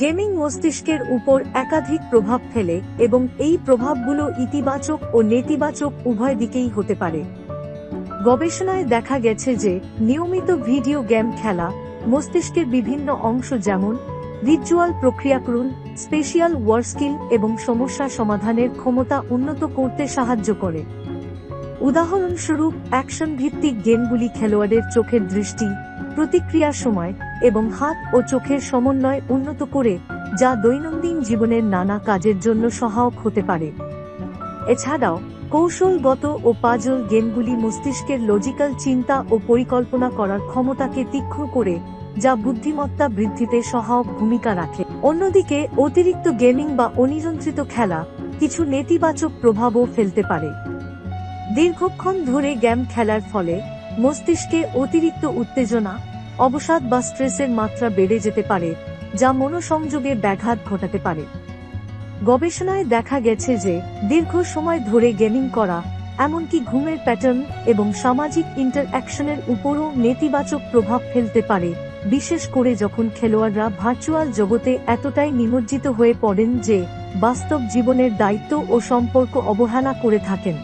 Gaming মস্তিষ্কের উপর একাধিক প্রভাব ফেলে এবং এই প্রভাবগুলো ইতিবাচক ও নেতিবাচক উভয় দিকেই হতে পারে। গবেষণায় দেখা গেছে যে নিয়মিত ভিডিও গেম খেলা, মস্তিষ্কের বিভিন্ন অংশ যেমন ভিজুয়াল প্রক্রিয়াকরণ, স্পেশিয়াল ওয়ার স্কিল এবং সমস্যা সমাধানের ক্ষমতা উন্নত করতে সাহায্য করে। উদাহরণস্বরূপ অ্যাকশন ভিত্তিক গেমগুলি খেলোয়াড়ের চোখের দৃষ্টি প্রতিক্রিয়ার সময় এবং হাত ও চোখের সমন্বয় উন্নত করে, যা দৈনন্দিন জীবনের নানা কাজের জন্য সহায়ক হতে পারে। এছাড়াও, কৌশলগত ও পাজল গেমগুলি মস্তিষ্কের লজিক্যাল চিন্তা ও পরিকল্পনা করার ক্ষমতাকে তীক্ষ্ণ করে, যা বুদ্ধিমত্তা বৃদ্ধিতে সহায়ক ভূমিকা রাখে। অন্যদিকে, অতিরিক্ত গেমিং বা অনিয়ন্ত্রিত খেলা কিছু নেতিবাচক প্রভাবও ফেলতে পারে। দীর্ঘক্ষণ ধরে গেম খেলার ফলে মস্তিষ্কে অতিরিক্ত উত্তেজনা অবসাদ বা স্ট্রেসের মাত্রা বেড়ে যেতে পারে, যা মনোসংযোগে ব্যাঘাত ঘটাতে পারে। গবেষণায় দেখা গেছে যে, দীর্ঘ সময় ধরে গেমিং করা, এমনকি ঘুমের প্যাটার্ন এবং সামাজিক ইন্টারঅ্যাকশনের উপরও নেতিবাচক প্রভাব ফেলতে পারে, বিশেষ করে যখন খেলোয়াড়রা ভার্চুয়াল জগতে এতটাই নিমজ্জিত হয়ে পড়েন যে, বাস্তব জীবনের দায়িত্ব ও সম্পর্ক অবহেলা করে থাকেন।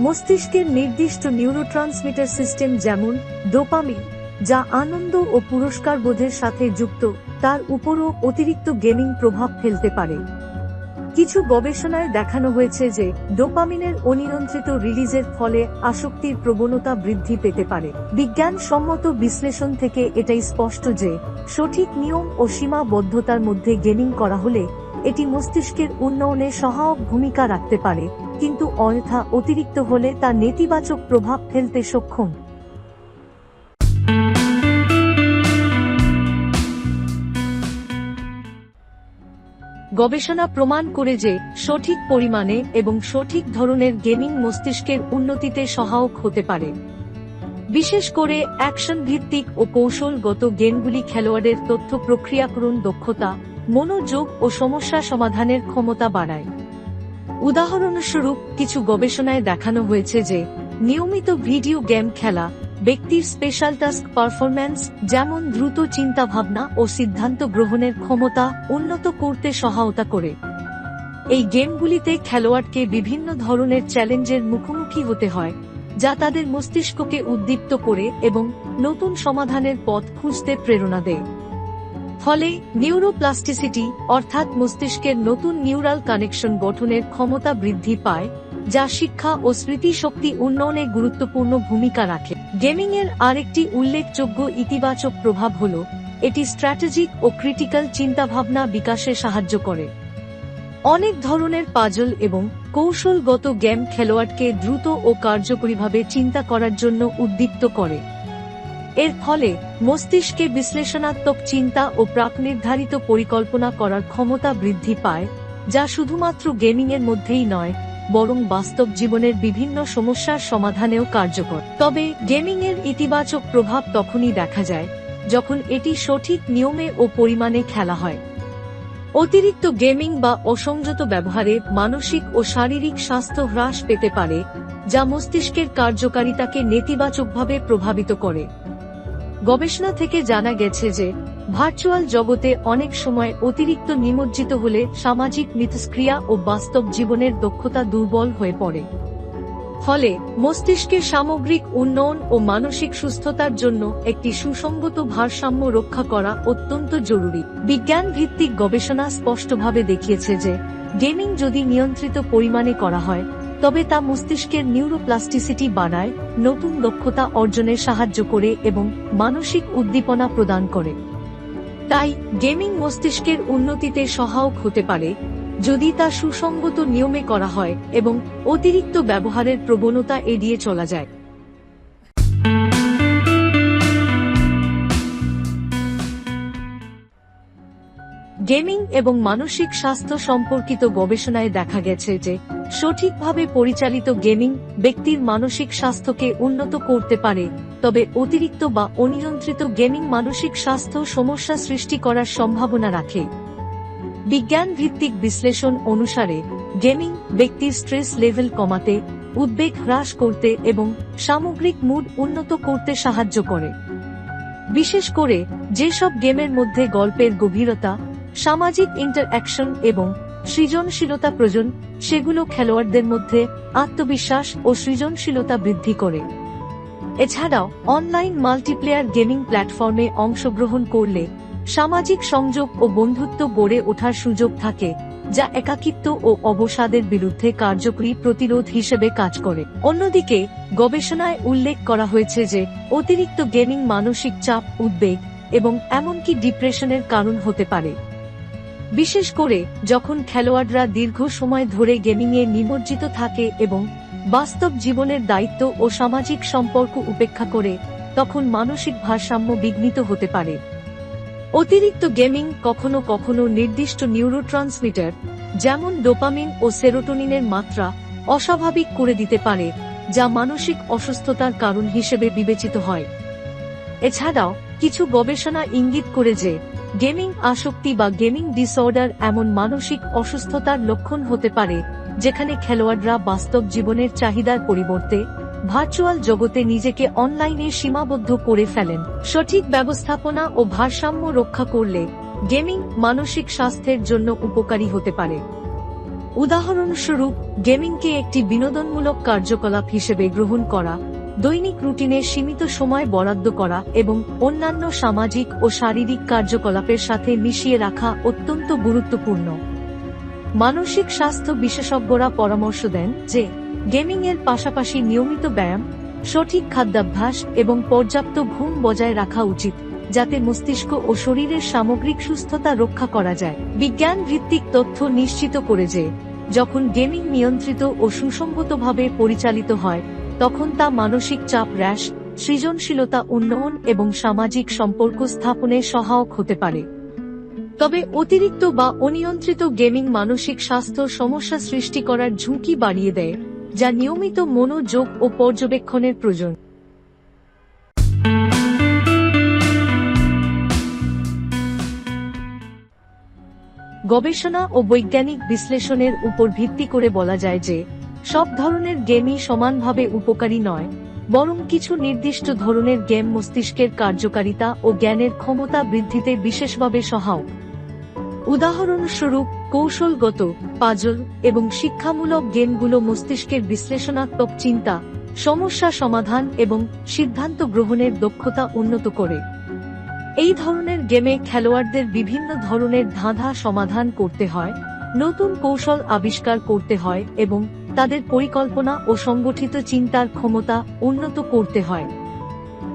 মস্তিষ্কের নির্দিষ্ট নিউরোট্রান্সমিটার সিস্টেম যেমন ডোপামিন যা আনন্দ ও পুরস্কার বোধের সাথে যুক্ত, তার উপরও অতিরিক্ত গেমিং প্রভাব ফেলতে পারে। কিছু গবেষণায় দেখানো হয়েছে যে, ডোপামিনের অনিয়ন্ত্রিত রিলিজের ফলে আসক্তির প্রবণতা বৃদ্ধি পেতে পারে। বিজ্ঞানসম্মত বিশ্লেষণ থেকে এটাই স্পষ্ট যে, সঠিক নিয়ম ও সীমাবদ্ধতার মধ্যে গেমিং করা হলে, এটি মস্তিষ্কের উন্নয়নে সহায়ক ভূমিকা রাখতে পারে। কিন্তু অন্যথা অতিরিক্ত হলে তা নেতিবাচক প্রভাব ফেলতে সক্ষম। গবেষণা প্রমাণ করে যে, সঠিক পরিমাণে এবং সঠিক ধরনের গেমিং মস্তিষ্কের উন্নতিতে সহায়ক হতে পারে। বিশেষ করে অ্যাকশন ভিত্তিক ও কৌশলগত গেমগুলি খেলোয়াড়ের তথ্য প্রক্রিয়াকরণ দক্ষতা, মনোযোগ ও সমস্যা সমাধানের ক্ষমতা বাড়ায়। উদাহরণস্বরূপ, কিছু গবেষণায় দেখানো হয়েছে যে, নিয়মিত ভিডিও গেম খেলা ব্যক্তির স্পেশাল টাস্ক পারফরম্যান্স যেমন দ্রুত চিন্তাভাবনা ও সিদ্ধান্ত গ্রহণের ক্ষমতা উন্নত করতে সহায়তা করে। এই গেমগুলিতে খেলোয়াড়কে বিভিন্ন ধরনের চ্যালেঞ্জের মুখোমুখি হতে হয়, যা তাদের মস্তিষ্ককে উদ্দীপ্ত করে এবং নতুন সমাধানের পথ খুঁজতে প্রেরণা দেয়। ফলে নিউরোপ্লাস্টিসিটি, অর্থাৎ মস্তিষ্কের নতুন নিউরাল কানেকশন গঠনের ক্ষমতা বৃদ্ধি পায়, যা শিক্ষা ও স্মৃতিশক্তি উন্নয়নে গুরুত্বপূর্ণ ভূমিকা রাখে। গেমিং এর আরেকটি উল্লেখযোগ্য ইতিবাচক প্রভাব হল, এটি স্ট্র্যাটেজিক ও ক্রিটিক্যাল চিন্তাভাবনা বিকাশে সাহায্য করে। অনেক ধরনের পাজল এবং কৌশলগত গেম খেলোয়াড়কে দ্রুত ও কার্যকরীভাবে চিন্তা করার জন্য উদ্দীপ্ত করে। এর ফলে মস্তিষ্কে বিশ্লেষণাত্মক চিন্তা ও প্রাক নির্ধারিত পরিকল্পনা করার ক্ষমতা বৃদ্ধি পায়, যা শুধুমাত্র গেমিং এর মধ্যেই নয়, বরং বাস্তব জীবনের বিভিন্ন সমস্যার সমাধানেও কার্যকর। তবে গেমিং এর ইতিবাচক প্রভাব তখনই দেখা যায়, যখন এটি সঠিক নিয়মে ও পরিমাণে খেলা হয়। অতিরিক্ত গেমিং বা অসংযত ব্যবহারে মানসিক ও শারীরিক স্বাস্থ্য হ্রাস পেতে পারে, যা মস্তিষ্কের কার্যকারিতাকে নেতিবাচকভাবে প্রভাবিত করে। গবেষণা থেকে জানা গেছে যে, ভার্চুয়াল জগতে অনেক সময় অতিরিক্ত নিমজ্জিত হলে সামাজিক মিথস্ক্রিয়া ও বাস্তব জীবনের দক্ষতা দুর্বল হয়ে পড়ে। ফলে মস্তিষ্কের সামগ্রিক উন্নয়ন ও মানসিক সুস্থতার জন্য একটি সুসংগত ভারসাম্য রক্ষা করা অত্যন্ত জরুরি। বিজ্ঞান ভিত্তিক গবেষণা স্পষ্টভাবে দেখিয়েছে যে, গেমিং যদি নিয়ন্ত্রিত পরিমাণে করা হয়, তবে তা মস্তিষ্কের নিউরোপ্লাস্টিসিটি বাড়ায়, নতুন দক্ষতা অর্জনে সাহায্য করে এবং মানসিক উদ্দীপনা প্রদান করে। তাই গেমিং মস্তিষ্কের উন্নতিতে সহায়ক হতে পারে যদি তা সুসংগত নিয়মে করা হয় এবং অতিরিক্ত ব্যবহারের প্রবণতা এড়িয়ে চলা যায়। গেমিং এবং মানসিক স্বাস্থ্য সম্পর্কিত গবেষণায় দেখা গেছে যে, সঠিকভাবে পরিচালিত গেমিং ব্যক্তির মানসিক স্বাস্থ্যকে উন্নত করতে পারে, তবে অতিরিক্ত বা অনিয়ন্ত্রিত গেমিং মানসিক স্বাস্থ্য সমস্যা সৃষ্টি করার সম্ভাবনা রাখে। বিজ্ঞান ভিত্তিক বিশ্লেষণ অনুসারে, গেমিং ব্যক্তির স্ট্রেস লেভেল কমাতে, উদ্বেগ হ্রাস করতে এবং সামগ্রিক মুড উন্নত করতে সাহায্য করে। বিশেষ করে, যেসব গেমের মধ্যে গল্পের গভীরতা, সামাজিক ইন্টারঅ্যাকশন এবং সৃজনশীলতা প্রয়োজন, সেগুলো খেলোয়াড়দের মধ্যে আত্মবিশ্বাস ও সৃজনশীলতা বৃদ্ধি করে। এছাড়াও, অনলাইন মাল্টিপ্লেয়ার গেমিং প্ল্যাটফর্মে অংশগ্রহণ করলে সামাজিক সংযোগ ও বন্ধুত্ব গড়ে ওঠার সুযোগ থাকে, যা একাকিত্ব ও অবসাদের বিরুদ্ধে কার্যকরী প্রতিরোধ হিসেবে কাজ করে। অন্যদিকে, গবেষণায় উল্লেখ করা হয়েছে যে, অতিরিক্ত গেমিং মানসিক চাপ, উদ্বেগ এবং এমনকি ডিপ্রেশনের কারণ হতে পারে। বিশেষ করে, যখন খেলোয়াড়রা দীর্ঘ সময় ধরে গেমিংয়ে নিমজ্জিত থাকে এবং বাস্তব জীবনের দায়িত্ব ও সামাজিক সম্পর্ক উপেক্ষা করে, তখন মানসিক ভারসাম্য বিঘ্নিত হতে পারে। অতিরিক্ত গেমিং কখনো কখনো নির্দিষ্ট নিউরোট্রান্সমিটার যেমন ডোপামিন ও সেরোটোনিনের মাত্রা, অস্বাভাবিক করে দিতে পারে, যা মানসিক অসুস্থতার কারণ হিসেবে বিবেচিত হয়। এছাড়াও, কিছু গবেষণা ইঙ্গিত করে যে, গেমিং আসক্তি বা গেমিং ডিসঅর্ডার এমন মানসিক অসুস্থতার লক্ষণ হতে পারে, যেখানে খেলোয়াড়রা বাস্তব জীবনের চাহিদার পরিবর্তে ভার্চুয়াল জগতে নিজেকে অনলাইনে সীমাবদ্ধ করে ফেলেন। সঠিক ব্যবস্থাপনা ও ভারসাম্য রক্ষা করলে গেমিং মানসিক স্বাস্থ্যের জন্য উপকারী হতে পারে। উদাহরণস্বরূপ, গেমিংকে একটি বিনোদনমূলক কার্যকলাপ হিসেবে গ্রহণ করা, দৈনিক রুটিনে সীমিত সময় বরাদ্দ করা এবং অন্যান্য সামাজিক ও শারীরিক কার্যকলাপের সাথে মিশিয়ে রাখা অত্যন্ত গুরুত্বপূর্ণ। মানসিক স্বাস্থ্য বিশেষজ্ঞরা পরামর্শ দেন যে গেমিং এর পাশাপাশি নিয়মিত ব্যায়াম, সঠিক খাদ্যাভ্যাস এবং পর্যাপ্ত ঘুম বজায় রাখা উচিত, যাতে মস্তিষ্ক ও শরীরের সামগ্রিক সুস্থতা রক্ষা করা যায়। বিজ্ঞান ভিত্তিক তথ্য নিশ্চিত করে যে, যখন গেমিং নিয়ন্ত্রিত ও সুসংগতভাবে পরিচালিত হয়, তখন তা মানসিক চাপ হ্রাস, সৃজনশীলতা উন্নয়ন এবং সামাজিক সম্পর্ক স্থাপনে সহায়ক হতে পারে। তবে অতিরিক্ত বা অনিয়ন্ত্রিত গেমিং মানসিক স্বাস্থ্য সমস্যা সৃষ্টি করার ঝুঁকি বাড়িয়ে দেয়, যা নিয়মিত মনোযোগ ও পর্যবেক্ষণের প্রয়োজন। গবেষণা ও বৈজ্ঞানিক বিশ্লেষণের উপর ভিত্তি করে বলা যায় যে, সব ধরনের গেমই সমানভাবে উপকারী নয়, বরং কিছু নির্দিষ্ট ধরনের গেম মস্তিষ্কের কার্যকারিতা ও জ্ঞানের ক্ষমতা বৃদ্ধিতে বিশেষভাবে সহায়ক। উদাহরণস্বরূপ কৌশলগত, পাজল এবং শিক্ষামূলক গেমগুলো মস্তিষ্কের বিশ্লেষণাত্মক চিন্তা, সমস্যা সমাধান এবং সিদ্ধান্ত গ্রহণের দক্ষতা উন্নত করে। এই ধরনের গেমে খেলোয়াড়দের বিভিন্ন ধরনের ধাঁধা সমাধান করতে হয়, নতুন কৌশল আবিষ্কার করতে হয় এবং তাদের পরিকল্পনা ও সংগঠিত চিন্তার ক্ষমতা উন্নত করতে হয়।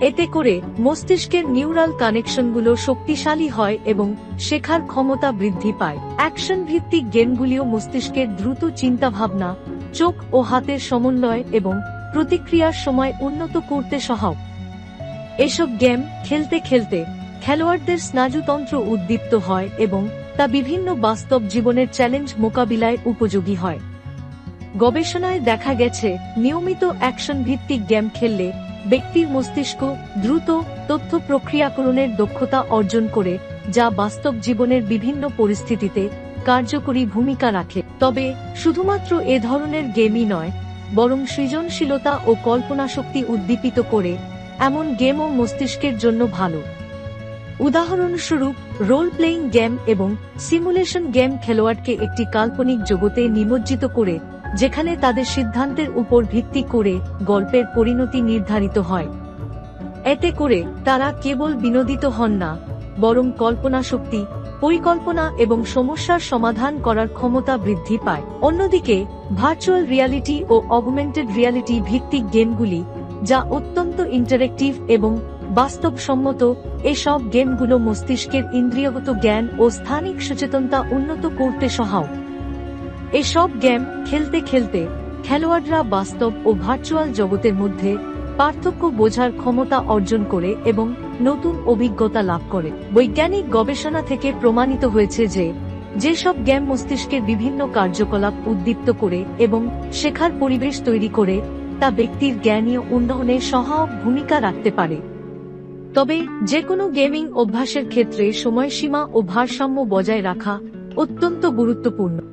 এতে করে মস্তিষ্কের নিউরাল কানেকশনগুলো শক্তিশালী হয় এবং শেখার ক্ষমতা বৃদ্ধি পায়। অ্যাকশন ভিত্তিক গেমগুলিও মস্তিষ্কের দ্রুত চিন্তাভাবনা, চোখ ও হাতের সমন্বয় এবং প্রতিক্রিয়ার সময় উন্নত করতে সহায়ক। এসব গেম খেলতে খেলতে খেলোয়াড়দের স্নায়ুতন্ত্র উদ্দীপ্ত হয় এবং তা বিভিন্ন বাস্তব জীবনের চ্যালেঞ্জ মোকাবিলায় উপযোগী হয়। গবেষণায় দেখা গেছে, নিয়মিত অ্যাকশন ভিত্তিক গেম খেললে ব্যক্তির মস্তিষ্ক দ্রুত তথ্য প্রক্রিয়াকরণের দক্ষতা অর্জন করে, যা বাস্তব জীবনের বিভিন্ন পরিস্থিতিতে কার্যকরী ভূমিকা রাখে। তবে, শুধুমাত্র এ ধরনের গেমই নয়, বরং সৃজনশীলতা ও কল্পনাশক্তি উদ্দীপিত করে এমন গেমও মস্তিষ্কের জন্য ভালো। উদাহরণস্বরূপ রোল প্লেয়িং গেম এবং সিমুলেশন গেম খেলোয়াড়কে একটি কাল্পনিক জগতে নিমজ্জিত করে যেখানে তাদের সিদ্ধান্তের উপর ভিত্তি করে গল্পের পরিণতি নির্ধারিত হয়। এতে করে তারা কেবল বিনোদিত হন না, বরং কল্পনা শক্তি পরিকল্পনা এবং সমস্যার সমাধান করার ক্ষমতা বৃদ্ধি পায়। অন্যদিকে ভার্চুয়াল রিয়ালিটি ও অগমেন্টেড রিয়ালিটি ভিত্তিক গেমগুলি, যা অত্যন্ত ইন্টারেক্টিভ এবং বাস্তবসম্মত, এসব গেমগুলো মস্তিষ্কের ইন্দ্রিয়গত জ্ঞান ও স্থানিক সচেতনতা উন্নত করতে সহায়ক। এসব গেম খেলতে খেলতে খেলোয়াড়রা বাস্তব ও ভার্চুয়াল জগতের মধ্যে পার্থক্য বোঝার ক্ষমতা অর্জন করে এবং নতুন অভিজ্ঞতা লাভ করে। বৈজ্ঞানিক গবেষণা থেকে প্রমাণিত হয়েছে যে, যেসব গেম মস্তিষ্কের বিভিন্ন কার্যকলাপ উদ্দীপ্ত করে এবং শেখার পরিবেশ তৈরি করে, তা ব্যক্তির জ্ঞানীয় উন্নয়নে সহায়ক ভূমিকা রাখতে পারে। তবে যে কোনো গেমিং অভ্যাসের ক্ষেত্রে সময়সীমা ও ভারসাম্য বজায় রাখা অত্যন্ত গুরুত্বপূর্ণ।